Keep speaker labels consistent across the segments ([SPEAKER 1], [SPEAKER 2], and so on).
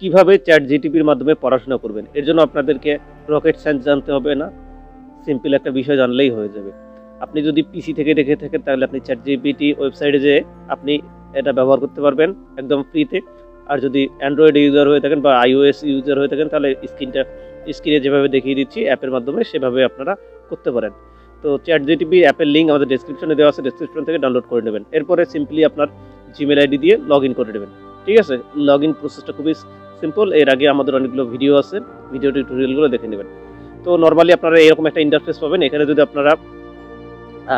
[SPEAKER 1] কীভাবে চ্যাট জিটিপির মাধ্যমে পড়াশোনা করবেন? এর জন্য আপনাদেরকে রকেট সায়েন্স জানতে হবে না। সিম্পল একটা বিষয় জানলেই হয়ে যাবে। আপনি যদি পিসি থেকে দেখে থাকেন, তাহলে আপনি চ্যাট জিপিটি ওয়েবসাইটে যেয়ে আপনি এটা ব্যবহার করতে পারবেন একদম ফ্রিতে। আর যদি অ্যান্ড্রয়েড ইউজার হয়ে থাকেন বা আইওএস ইউজার হয়ে থাকেন, তাহলে স্ক্রিনটা, স্ক্রিনে যেভাবে দেখিয়ে দিচ্ছি, অ্যাপের মাধ্যমে সেভাবে আপনারা করতে পারেন। তো চ্যাট জিটিপি অ্যাপের লিঙ্ক আমাদের ডেসক্রিপশনে দেওয়া আছে ডেসক্রিপশন থেকে ডাউনলোড করে নেবেন। এরপরে সিম্পলি আপনার জিমেল আইডি দিয়ে লগ ইন করে নেবেন। ঠিক আছে? লগ ইন প্রসেসটা খুবই সিম্পল, এর আগে আমাদের অনেকগুলো ভিডিও আছে ভিডিও টিউটোরিয়ালগুলো দেখে নেবেন। তো নর্মালি আপনারা এরকম একটা ইন্টারফেস পাবেন, এখানে যদি আপনারা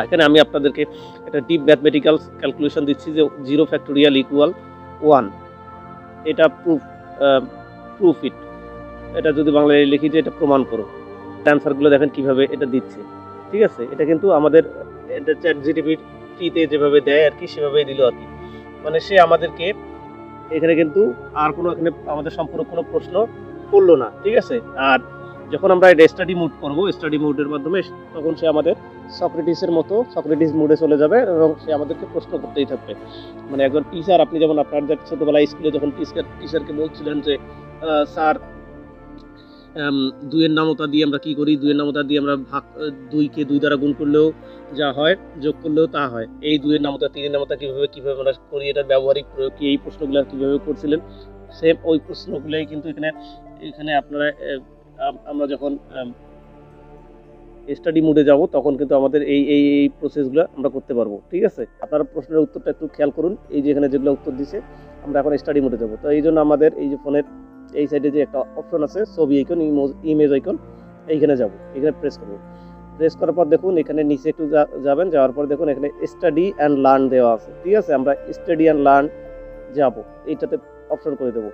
[SPEAKER 1] এখানে আমি আপনাদেরকে একটা ডিপ ম্যাথমেটিক্যাল ক্যালকুলেশন দিচ্ছি যে জিরো ফ্যাক্টোরিয়াল ইকুয়াল ওয়ান এটা প্রুফ প্রুফ ইট এটা যদি বাংলায় লিখি যে এটা প্রমাণ করো। অ্যান্সারগুলো দেখেন কীভাবে এটা দিচ্ছে। ঠিক আছে? এটা কিন্তু আমাদের, এটা চ্যাট জিটিপির ফ্রিতে যেভাবে দেয় আর কি সেভাবে দিল আর কি। মানে সে আমাদেরকে এখানে কিন্তু আর কোনো এখানে আমাদের সম্পর্ক কোনো প্রশ্ন করল না, ঠিক আছে? আর যখন আমরা এটা স্টাডি মুড করব স্টাডি মুডের মাধ্যমে তখন সে আমাদের সক্রেটিসের মতো সক্রেটিস মুডে চলে যাবে এবং সে আমাদেরকে প্রশ্ন করতেই থাকবে। মানে একজন টিচার আপনি যেমন আপনার ছোটোবেলায় স্কুলে যখন টিচার টিচারকে বলছিলেন যে স্যার দুইয়ের নামতা দিয়ে আমরা কি করি? দুইয়ের নামতা দিয়ে আমরা ভাগ দুইকে দুই দ্বারা গুণ করলেও যা হয়, যোগ করলেও তা হয়। এই দুইয়ের নামতা, তিনের নামতা কীভাবে কীভাবে আমরা করি? এটার ব্যবহারিক প্রয়োগ কি? এই প্রশ্নগুলো কীভাবে করছিলেন? সেম ওই প্রশ্নগুলোই কিন্তু এখানে এখানে আপনারা আমরা যখন স্টাডি মোডে যাব, তখন কিন্তু আমাদের এই এই এই প্রসেসগুলো আমরা করতে পারব। ঠিক আছে? আপনারা প্রশ্নের উত্তরটা একটু খেয়াল করুন। এই যে এখানে যেগুলো উত্তর দিছে, আমরা এখন স্টাডি মোডে যাব। তো এই জন্য আমাদের এই যে ফোনের এই সাইডে যে একটা অপশন আছে, ছবি আইকন ইমেজ আইকন এইখানে যাব এখানে প্রেস করব। প্রেস করার পর দেখুন, এখানে নিচে একটু যাবেন, যাওয়ার পর দেখুন, এখানে স্টাডি অ্যান্ড লার্ন দেওয়া আছে, ঠিক আছে? আমরা স্টাডি অ্যান্ড লার্ন যাব, এইটাতে অপশন করে দেবো।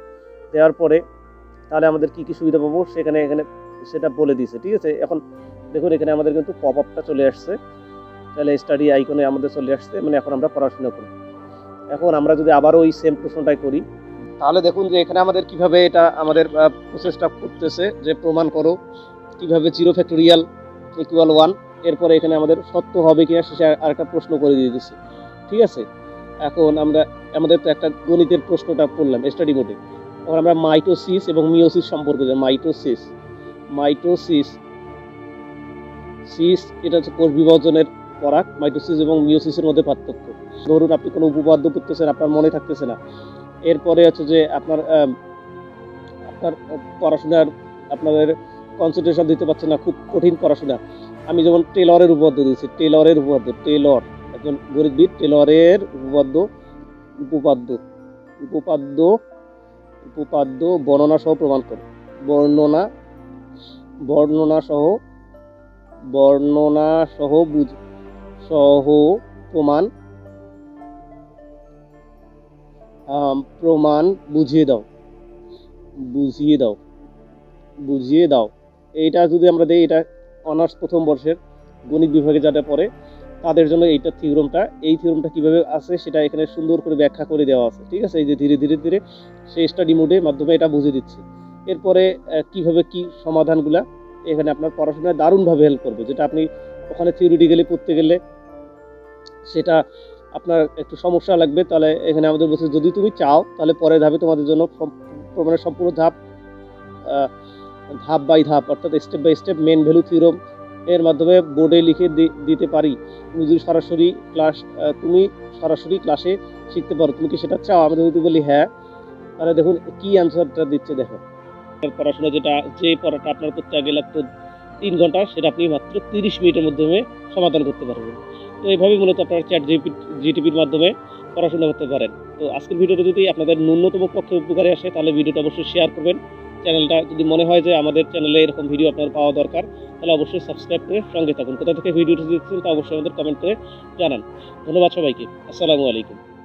[SPEAKER 1] দেওয়ার পরে তাহলে আমাদের কি কি সুবিধা পাবো, সেখানে এখানে সেটা বলে দিয়েছে, ঠিক আছে? এখন দেখুন, এখানে আমাদের কিন্তু পপ আপটা চলে আসছে। তাহলে স্টাডি আইকনে আমাদের চলে আসছে মানে এখন আমরা পড়াশোনা করি। এখন আমরা যদি আবারও ওই সেম প্রশ্নটাই করি তাহলে দেখুন যে এখানে আমাদের কীভাবে এটা আমাদের প্রসেসটা করতেছে, যে প্রমাণ করো কীভাবে জিরো ফ্যাক্টোরিয়াল ইকুয়াল ওয়ান এরপরে এখানে আমাদের সত্য হবে কিনা আর- আরেকটা প্রশ্ন করে দিয়ে দিচ্ছে ঠিক আছে? এখন আমরা, আমাদের তো একটা গণিতের প্রশ্নটা পড়লাম স্টাডি মোডে এখন আমরা মাইটোসিস এবং মিওসিস সম্পর্কে মাইটোসিস মাইটোসিস সিস এটা হচ্ছে কোষ বিভাজনের পরাগ মাইটোসিস এবং মিওসিসের মধ্যে পার্থক্য। ধরুন আপনি কোনো উপপাদ্য করতেছেন আপনার মনে থাকতেছে না। এরপরে হচ্ছে যে আপনার আপনার পড়াশোনার আপনাদের কনসেন্ট্রেশন দিতে পারছেন না, খুব কঠিন পড়াশোনা। আমি যেমন টেলরের উপপাদ্য দিয়েছি, টেলরের উপপাদ্য, টেলর, একজন গরিববিদ টেলরের উপপাদ্য উপপাদ্য উপপাদ্য উপপাদ্য বর্ণনা সহ প্রমাণ করে। বর্ণনা বর্ণনা সহ বর্ণনা সহ বুঝ, সহ প্রমাণ প্রমাণ বুঝিয়ে দাও। বুঝিয়ে দাও। বুঝিয়ে দাও। এইটা যদি আমরা দিই, এটা অনার্স প্রথম বর্ষের গণিত বিভাগে যারা পড়ে, তাদের জন্য এইটা থিওরমটা। এই থিওরমটা কীভাবে আছে, সেটা এখানে সুন্দর করে ব্যাখ্যা করে দেওয়া আছে, ঠিক আছে? এই যে ধীরে ধীরে ধীরে সেই স্টাডি মোডের মাধ্যমে এটা বুঝিয়ে দিচ্ছে। এরপরে কীভাবে কি সমাধানগুলা, এখানে আপনার পড়াশোনায় দারুণভাবে হেল্প করবে। যেটা আপনি ওখানে থিওরিটিক্যালি পড়তে গেলে, সেটা আপনার একটু সমস্যা লাগবে, তাহলে এখানে আমাদের বলছে, যদি তুমি চাও, তাহলে পরের ধাপে তোমাদের জন্য প্রমাণের সম্পূর্ণ ধাপ ধাপ বাই ধাপ, অর্থাৎ step by step mean value theorem এর মাধ্যমে বোর্ডে লিখে দিতে পারি। তুমি যদি সরাসরি ক্লাস তুমি সরাসরি ক্লাসে শিখতে পারো, তুমি কি সেটা চাও? আমি যদি বলি হ্যাঁ। তাহলে দেখুন, কি অ্যান্সারটা দিচ্ছে দেখো। পড়াশোনা যেটা, যে পড়াটা আপনার করতে আগে লাগতো তিন ঘণ্টা, সেটা আপনি মাত্র তিরিশ মিনিটের মাধ্যমে সমাধান করতে পারবেন। তো এইভাবেই মূলত আপনারা চ্যাট জিপি জিটিপির মাধ্যমে পড়াশোনা করতে পারেন। তো আজকের ভিডিওটা যদি আপনাদের ন্যূনতম পক্ষে উপকারে আসে, তাহলে ভিডিওটা অবশ্যই শেয়ার করবেন। চ্যানেলটা যদি মনে হয় যে আমাদের চ্যানেলে এরকম ভিডিও আপনার পাওয়া দরকার, তাহলে অবশ্যই সাবস্ক্রাইব করে সঙ্গে থাকুন। কোথা থেকে ভিডিওটি দেখছেন তা অবশ্যই আমাদের কমেন্ট করে জানান। ধন্যবাদ সবাইকে। আসসালামু আলাইকুম।